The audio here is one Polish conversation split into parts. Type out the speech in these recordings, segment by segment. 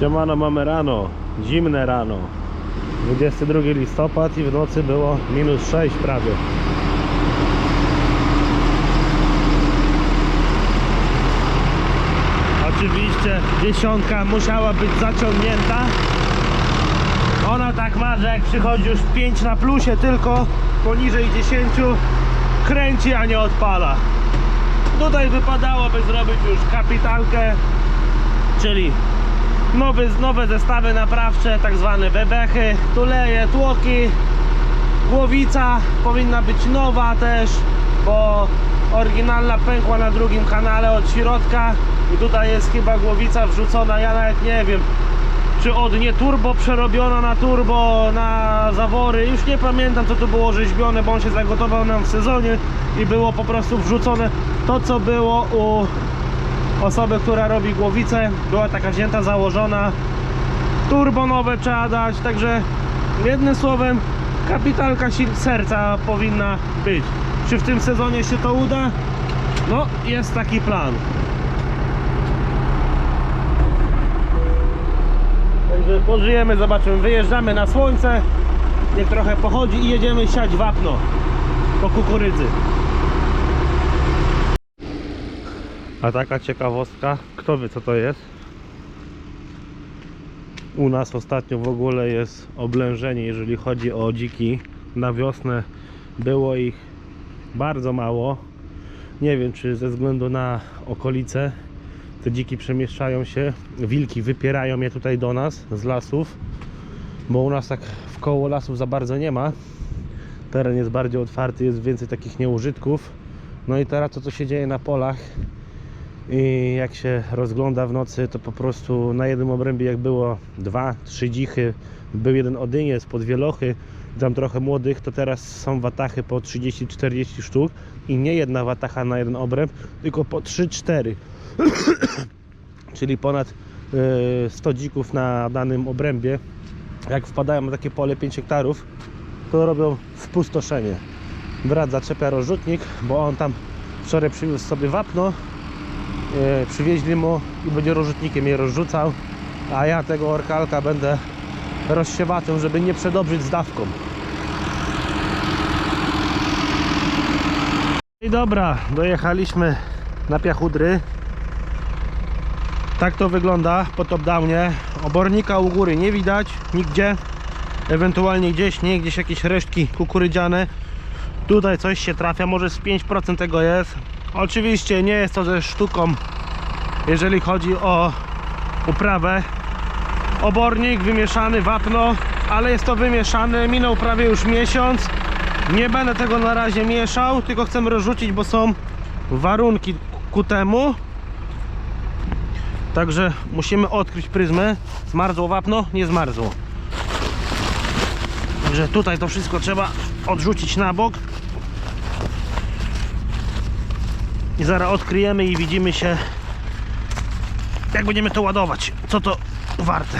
Siemano, mamy rano, zimne rano. 22 listopad i w nocy było minus 6 prawie. Oczywiście dziesiątka musiała być zaciągnięta. Ona tak ma, że jak przychodzi już 5 na plusie tylko poniżej 10 kręci, a nie odpala. Tutaj wypadałoby zrobić już kapitalkę czyli nowy, nowe zestawy naprawcze, tak zwane bebechy, tuleje, tłoki, głowica powinna być nowa też, bo oryginalna pękła na drugim kanale od środka i tutaj jest chyba głowica wrzucona, ja nawet nie wiem czy od nie turbo przerobiona na turbo, na zawory, już nie pamiętam co to było rzeźbione, bo on się zagotował nam w sezonie i było po prostu wrzucone to co było u osoby, która robi głowicę była taka wzięta, założona. Turbo nowe trzeba dać także jednym słowem kapitalka serca powinna być. Czy w tym sezonie się to uda? no jest taki plan. Także pożyjemy, zobaczymy. Wyjeżdżamy na słońce. Niech trochę pochodzi i jedziemy siać wapno po kukurydzy A taka ciekawostka, kto wie co to jest? U nas ostatnio w ogóle jest oblężenie, jeżeli chodzi o dziki. Na wiosnę było ich bardzo mało. Nie wiem, czy ze względu na okolice te dziki przemieszczają się. Wilki wypierają je tutaj do nas z lasów, bo u nas tak w koło lasów za bardzo nie ma. Teren jest bardziej otwarty, jest więcej takich nieużytków. No i teraz to, co się dzieje na polach, i jak się rozgląda w nocy, to po prostu na jednym obrębie jak było dwa, trzy dzichy, był jeden odyniec pod wielochy, tam trochę młodych, to teraz są watachy po 30-40 sztuk i nie jedna watacha na jeden obręb, tylko po 3-4 czyli ponad e, 100 dzików na danym obrębie. Jak wpadają na takie pole 5 hektarów to robią spustoszenie brat zaczepia rozrzutnik, bo on tam wczoraj przywiózł sobie wapno przywieźli mu i będzie rozrzutnikiem je rozrzucał a ja tego orkalka będę rozsiewaczem, żeby nie przedobrzyć z dawką. I dobra, dojechaliśmy na Piachudry. Tak to wygląda po top-downie obornika u góry nie widać nigdzie. Ewentualnie gdzieś, nie, gdzieś jakieś resztki kukurydziane. Tutaj coś się trafia, może z 5% tego jest oczywiście nie jest to ze sztuką jeżeli chodzi o uprawę. Obornik wymieszany, wapno ale jest to wymieszane, minął prawie już miesiąc. Nie będę tego na razie mieszał tylko chcę rozrzucić, bo są warunki ku temu. Także musimy odkryć pryzmę. Zmarzło wapno? nie zmarzło. Także tutaj to wszystko trzeba odrzucić na bok i zaraz odkryjemy i widzimy się jak będziemy to ładować. Co to warte?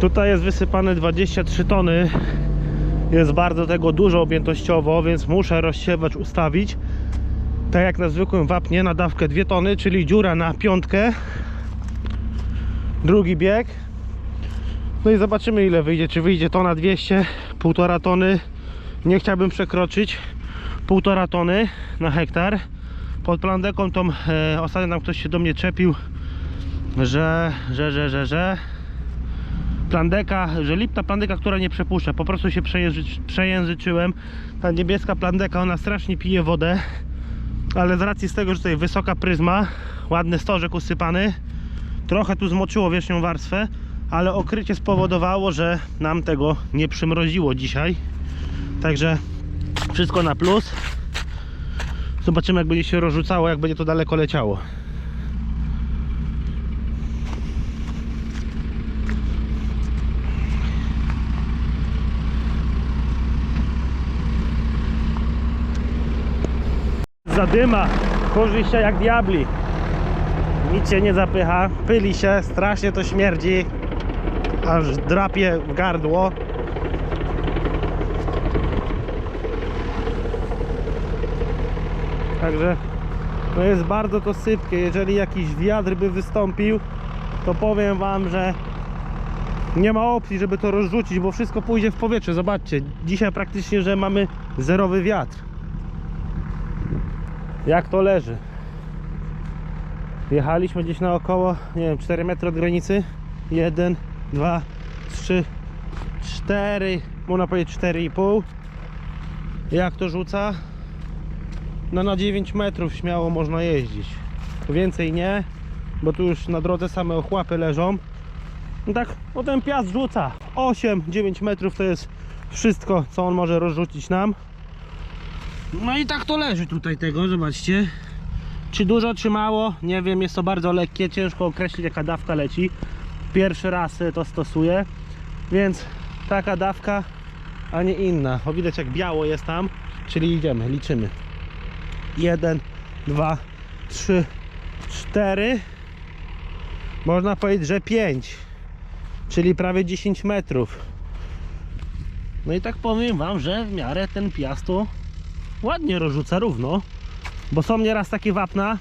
Tutaj jest wysypane 23 tony. Jest bardzo tego dużo objętościowo więc muszę rozsiewać, ustawić. Tak jak na zwykłym wapnie na dawkę 2 tony czyli dziura na piątkę. Drugi bieg no i zobaczymy ile wyjdzie, czy wyjdzie tona 200, półtora tony. Nie chciałbym przekroczyć półtora tony na hektar. Pod plandeką tą e, ostatnio tam ktoś się do mnie czepił że, że, że, że, że plandeka, że lipna plandeka, która nie przepuszcza. Po prostu się przejęzy- przejęzyczyłem. Ta niebieska plandeka, ona strasznie pije wodę ale z racji z tego, że tutaj wysoka pryzma ładny stożek usypany trochę tu zmoczyło wierzchnią warstwę ale okrycie spowodowało, że nam tego nie przymroziło dzisiaj. Także wszystko na plus. Zobaczymy jak będzie się rozrzucało jak będzie to daleko leciało. Zadyma kurzy się jak diabli. Nic się nie zapycha pyli się, strasznie to śmierdzi aż drapie w gardło Także no jest bardzo to sypkie. Jeżeli jakiś wiatr by wystąpił, to powiem wam, że nie ma opcji, żeby to rozrzucić, bo wszystko pójdzie w powietrze. Zobaczcie, dzisiaj praktycznie, że mamy zerowy wiatr. Jak to leży. Jechaliśmy gdzieś na około, nie wiem, 4 metry od granicy. 1, 2, 3, 4, można powiedzieć 4,5. Jak to rzuca? No na 9 metrów śmiało można jeździć. Więcej nie, bo tu już na drodze same ochłapy leżą. No tak, no ten piast rzuca 8-9 metrów to jest wszystko, co on może rozrzucić nam. No i tak to leży tutaj tego, zobaczcie. Czy dużo, czy mało? Nie wiem, jest to bardzo lekkie, ciężko określić jaka dawka leci. Pierwszy raz to stosuję, więc taka dawka, a nie inna. O widać jak biało jest tam, czyli idziemy, liczymy. 1, 2, 3, 4. Można powiedzieć, że 5, czyli prawie 10 metrów. No i tak powiem Wam, że w miarę ten piasto ładnie rozrzuca równo, bo są nieraz takie wapna,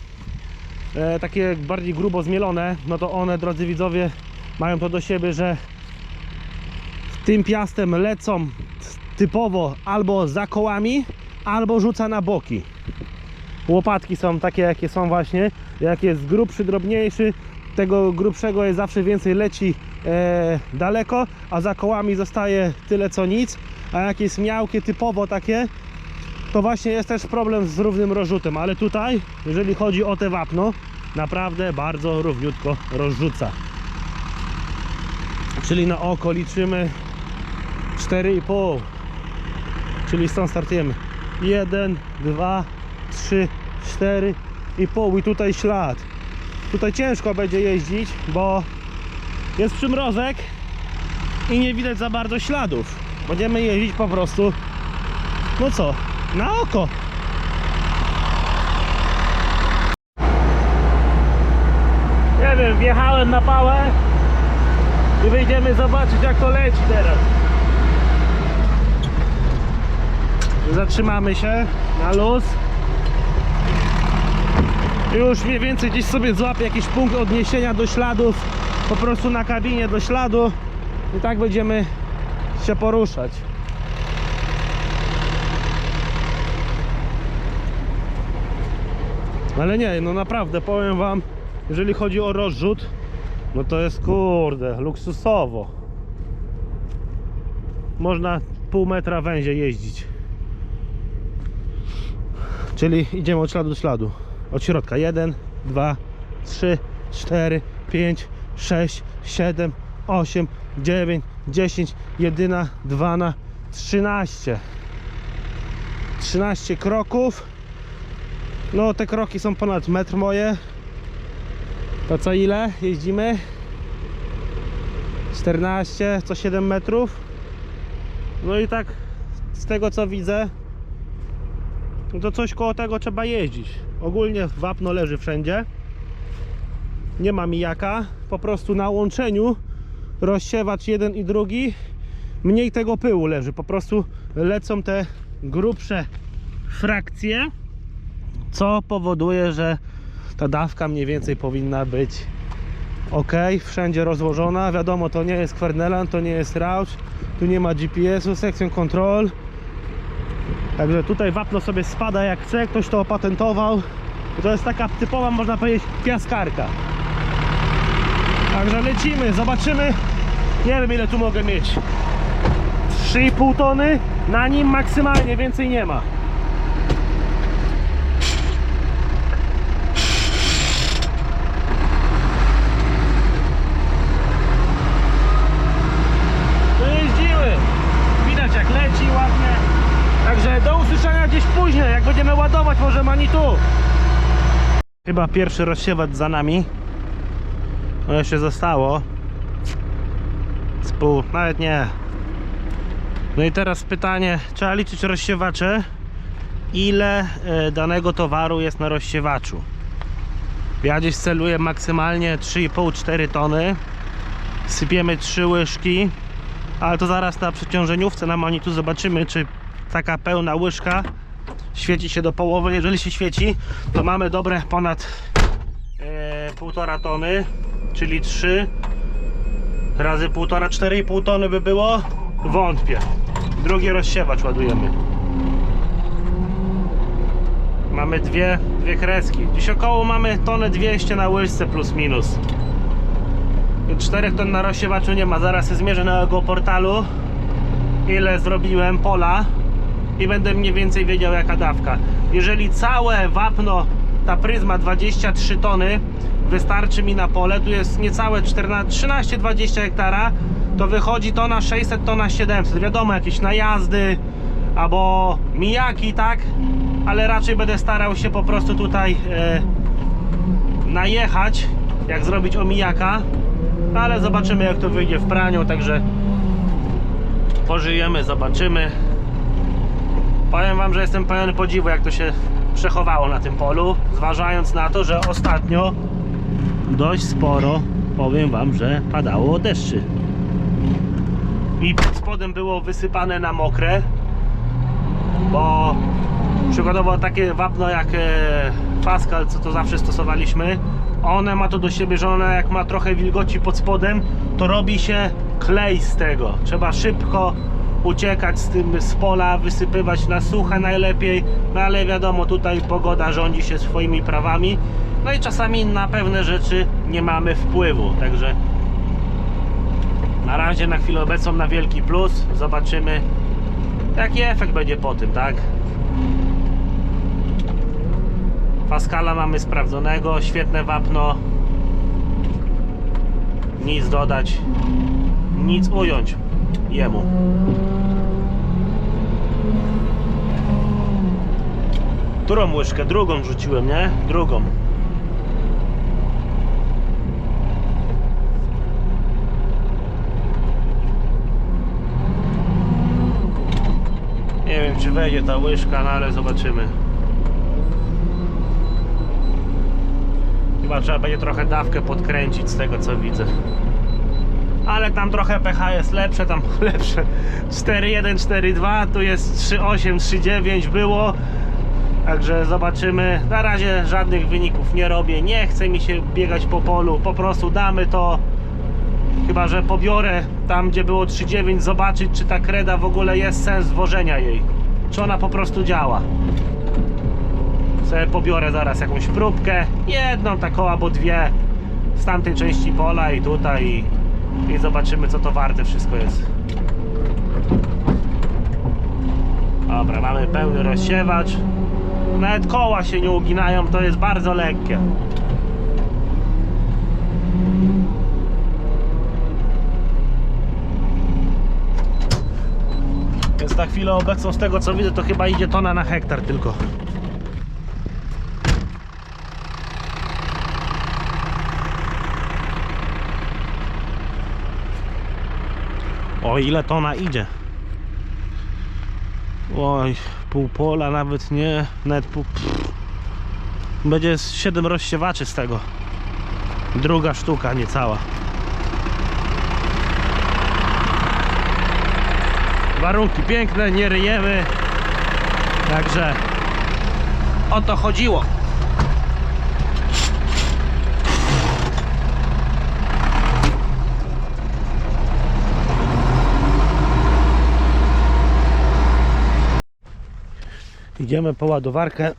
e, takie bardziej grubo zmielone, no to one, drodzy widzowie, mają to do siebie, że tym piastem lecą typowo albo za kołami, albo rzuca na boki. Łopatki są takie, jakie są właśnie. Jak jest grubszy, drobniejszy, tego grubszego jest zawsze więcej leci e, daleko, a za kołami zostaje tyle co nic. A jak jest miałkie, typowo takie, to właśnie jest też problem z równym rozrzutem. Ale tutaj, jeżeli chodzi o te wapno, naprawdę bardzo równiutko rozrzuca. Czyli na oko liczymy 4,5 czyli stąd startujemy. 1, 2, 3, 4 i i tutaj ślad. Tutaj ciężko będzie jeździć, bo jest przymrozek i nie widać za bardzo śladów. Będziemy jeździć po prostu no co, na oko. Nie wiem, wjechałem na pałę i wyjdziemy zobaczyć jak to leci teraz. Zatrzymamy się na luz. Już mniej więcej gdzieś sobie złapię jakiś punkt odniesienia do śladów po prostu na kabinie do śladu. I tak będziemy się poruszać. Ale nie, no naprawdę powiem wam jeżeli chodzi o rozrzut no to jest kurde luksusowo można pół metra węzie jeździć Czyli idziemy od śladu do śladu. Od środka. 1, 2, 3, 4, 5, 6, 7, 8, 9, 10, 11, 12, 13. 13 kroków. No te kroki są ponad metr moje. To co ile jeździmy? 14, co 7 metrów. No i tak z tego co widzę, no to coś koło tego trzeba jeździć. Ogólnie wapno leży wszędzie. Nie ma mijaka. Po prostu na łączeniu rozsiewacz jeden i drugi mniej tego pyłu leży. Po prostu lecą te grubsze frakcje, co powoduje, że ta dawka mniej więcej powinna być ok, wszędzie rozłożona. Wiadomo, to nie jest Kwernelan, to nie jest Rauch, tu nie ma GPS-u, sekcją control. Także tutaj wapno sobie spada jak chce, ktoś to opatentował. To jest taka typowa, można powiedzieć, piaskarka. Także lecimy, zobaczymy. Nie wiem ile tu mogę mieć. 3,5 tony, na nim maksymalnie, więcej nie ma. No jeździły. Widać jak leci ładnie. Także do usłyszenia gdzieś później, jak będziemy ładować, może ani tu. Chyba pierwszy rozsiewacz za nami. No jeszcze zostało. Z pół, nawet nie. No i teraz pytanie, trzeba liczyć rozsiewacze. Ile e, danego towaru jest na rozsiewaczu? Ja gdzieś celuję maksymalnie 3,5-4 tony. Sypiemy 3 łyżki. Ale to zaraz na przeciążeniówce na manitu zobaczymy, czy taka pełna łyżka świeci się do połowy. Jeżeli się świeci, to mamy dobre ponad e, 1,5 tony, czyli 3 razy 1,5, 4,5 tony by było? Wątpię. Drugi rozsiewacz ładujemy. Mamy dwie, dwie kreski. Dziś około mamy tonę 200 na łyżce plus minus. 4 ton na rozsiewaczu nie ma. Zaraz się zmierzę na jego portalu ile zrobiłem pola i będę mniej więcej wiedział jaka dawka. Jeżeli całe wapno, ta pryzma 23 tony wystarczy mi na pole, tu jest niecałe 13-20 hektara, to wychodzi tona 600, tona 700. Wiadomo, jakieś najazdy albo mijaki, tak? Ale raczej będę starał się po prostu tutaj e, najechać, jak zrobić omijaka. Ale zobaczymy jak to wyjdzie w praniu, także pożyjemy, zobaczymy. Powiem wam, że jestem pełen podziwu jak to się przechowało na tym polu, zważając na to, że ostatnio dość sporo, powiem wam, że padało deszczy. I pod spodem było wysypane na mokre, bo przykładowo takie wapno jak e, Pascal, co to zawsze stosowaliśmy, one ma to do siebie, że ona jak ma trochę wilgoci pod spodem, to robi się klej z tego. Trzeba szybko uciekać z tym z pola, wysypywać na suche najlepiej, no ale wiadomo, tutaj pogoda rządzi się swoimi prawami, no i czasami na pewne rzeczy nie mamy wpływu, także na razie na chwilę obecną na wielki plus, zobaczymy jaki efekt będzie po tym, tak? Faskala mamy sprawdzonego, świetne wapno. Nic dodać, nic ująć jemu. Którą łyżkę? Drugą rzuciłem, nie? Drugą. Nie wiem czy wejdzie ta łyżka, no ale zobaczymy. Chyba trzeba będzie trochę dawkę podkręcić z tego co widzę. Ale tam trochę pH jest lepsze, tam lepsze 4.1, 4.2, tu jest 3.8, 3.9 było. Także zobaczymy. Na razie żadnych wyników nie robię. Nie chce mi się biegać po polu. Po prostu damy to. Chyba, że pobiorę tam, gdzie było 3.9, zobaczyć, czy ta kreda w ogóle jest sens wożenia jej. Czy ona po prostu działa sobie pobiorę zaraz jakąś próbkę, jedną taką albo dwie z tamtej części pola i tutaj i, zobaczymy co to warte wszystko jest. Dobra, mamy pełny rozsiewacz. Nawet koła się nie uginają, to jest bardzo lekkie. Więc na chwilę obecną z tego co widzę to chyba idzie tona na hektar tylko. O ile tona idzie. Oj, pół pola nawet nie, nawet pół. Pff. Będzie z 7 rozsiewaczy z tego. Druga sztuka, niecała. Warunki piękne, nie ryjemy. Także o to chodziło. Idziemy po ładowarkę,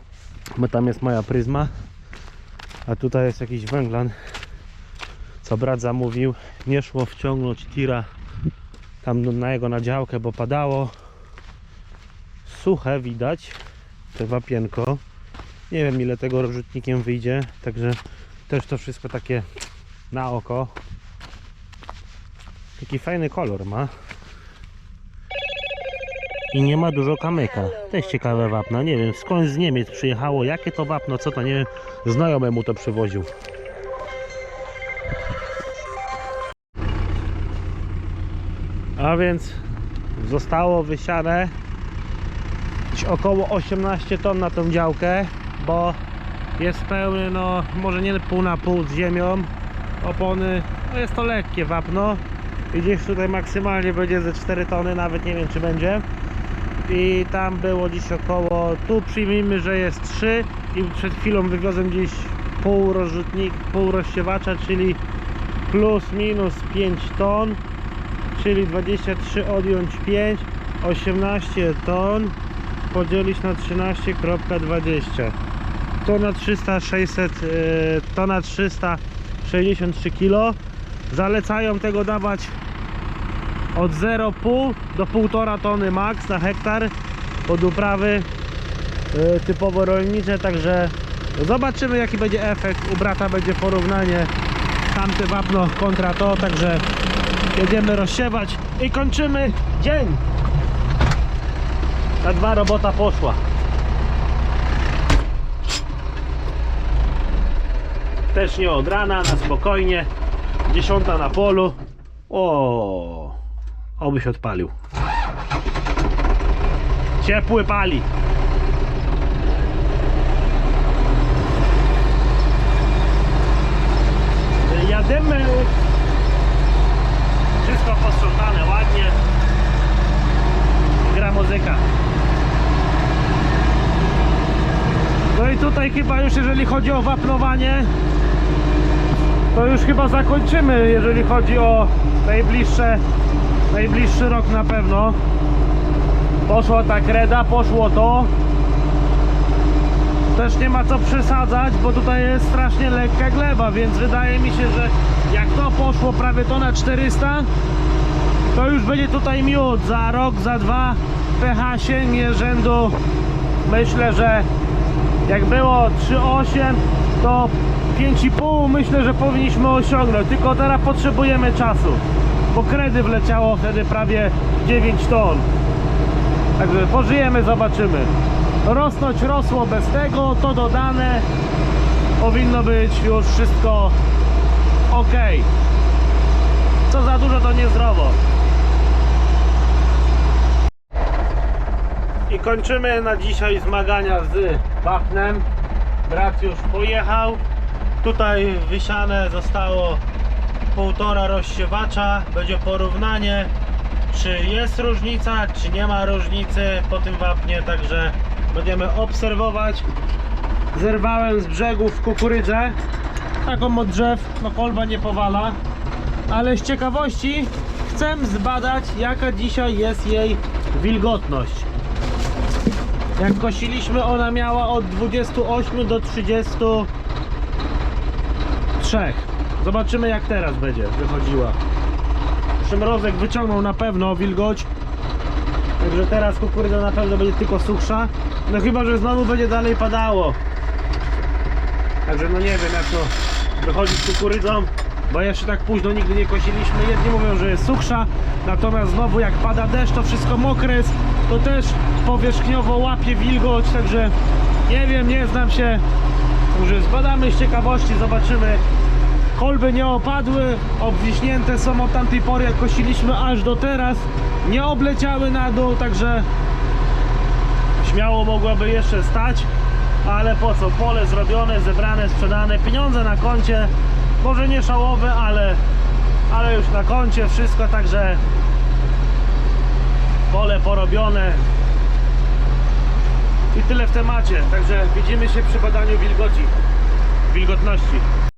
bo tam jest moja pryzma, a tutaj jest jakiś węglan, co brat zamówił. Nie szło wciągnąć tira tam na jego nadziałkę, bo padało. Suche widać, te wapienko. Nie wiem ile tego rozrzutnikiem wyjdzie, także też to wszystko takie na oko. Taki fajny kolor ma. I nie ma dużo kamyka. Też ciekawe wapno. Nie wiem skąd z Niemiec przyjechało. Jakie to wapno, co to nie wiem. To przywoził. A więc zostało wysiane około 18 ton na tą działkę, bo jest pełny, no może nie pół na pół z ziemią. Opony, no jest to lekkie wapno. I gdzieś tutaj maksymalnie będzie ze 4 tony, nawet nie wiem czy będzie. I tam było dziś około, tu przyjmijmy, że jest 3 i przed chwilą wywiozłem gdzieś pół rozrzutnik, pół rozsiewacza, czyli plus minus 5 ton, czyli 23 odjąć 5, 18 ton podzielić na 13,20 tona 300 600 yy, tona 363 kg zalecają tego dawać od 0,5 do 1,5 tony max na hektar pod uprawy yy, typowo rolnicze także zobaczymy jaki będzie efekt. U brata będzie porównanie. Tamte wapno kontra to także jedziemy rozsiewać i kończymy dzień. Na dwa robota poszła. Też nie od rana, na spokojnie. Dziesiąta na polu. O, oby się odpalił. Ciepły pali. Jadymy wszystko posprzątane ładnie. Gra muzyka. No i tutaj chyba już jeżeli chodzi o wapnowanie to już chyba zakończymy jeżeli chodzi o najbliższe najbliższy rok na pewno. Poszła ta kreda, poszło to. Też nie ma co przesadzać, bo tutaj jest strasznie lekka gleba, więc wydaje mi się, że jak to poszło prawie to na 400 to już będzie tutaj miód. Za rok, za dwa pH sięgnie rzędu. Myślę, że jak było 3,8 to 5,5 myślę, że powinniśmy osiągnąć. Tylko teraz potrzebujemy czasu bo kredy wleciało wtedy prawie 9 ton. Także pożyjemy, zobaczymy. Rosnąć rosło bez tego, to dodane. Powinno być już wszystko ok co za dużo to niezdrowo. I kończymy na dzisiaj zmagania z wapnem. Brat już pojechał. Tutaj wysiane zostało półtora rozsiewacza będzie porównanie czy jest różnica czy nie ma różnicy po tym wapnie także będziemy obserwować. Zerwałem z brzegów kukurydzę. Taką od drzew no kolba nie powala. Ale z ciekawości chcę zbadać jaka dzisiaj jest jej wilgotność. Jak kosiliśmy ona miała od 28 do 33 zobaczymy jak teraz będzie wychodziła. Przymrozek wyciągnął na pewno wilgoć. Także teraz kukurydza na pewno będzie tylko suchsza no chyba, że znowu będzie dalej padało. Także no nie wiem jak to wychodzi z kukurydzą bo jeszcze tak późno nigdy nie kosiliśmy. Jedni mówią, że jest suchsza natomiast znowu jak pada deszcz to wszystko mokre jest. To też powierzchniowo łapie wilgoć także nie wiem, nie znam się. Także zbadamy z ciekawości, zobaczymy kolby nie opadły, obwiśnięte są od tamtej pory jak kosiliśmy aż do teraz. Nie obleciały na dół, także śmiało mogłaby jeszcze stać. Ale po co, pole zrobione, zebrane, sprzedane, pieniądze na koncie. Może nie szałowe, ale, ale już na koncie wszystko, także pole porobione. I tyle w temacie, także widzimy się przy badaniu wilgoci wilgotności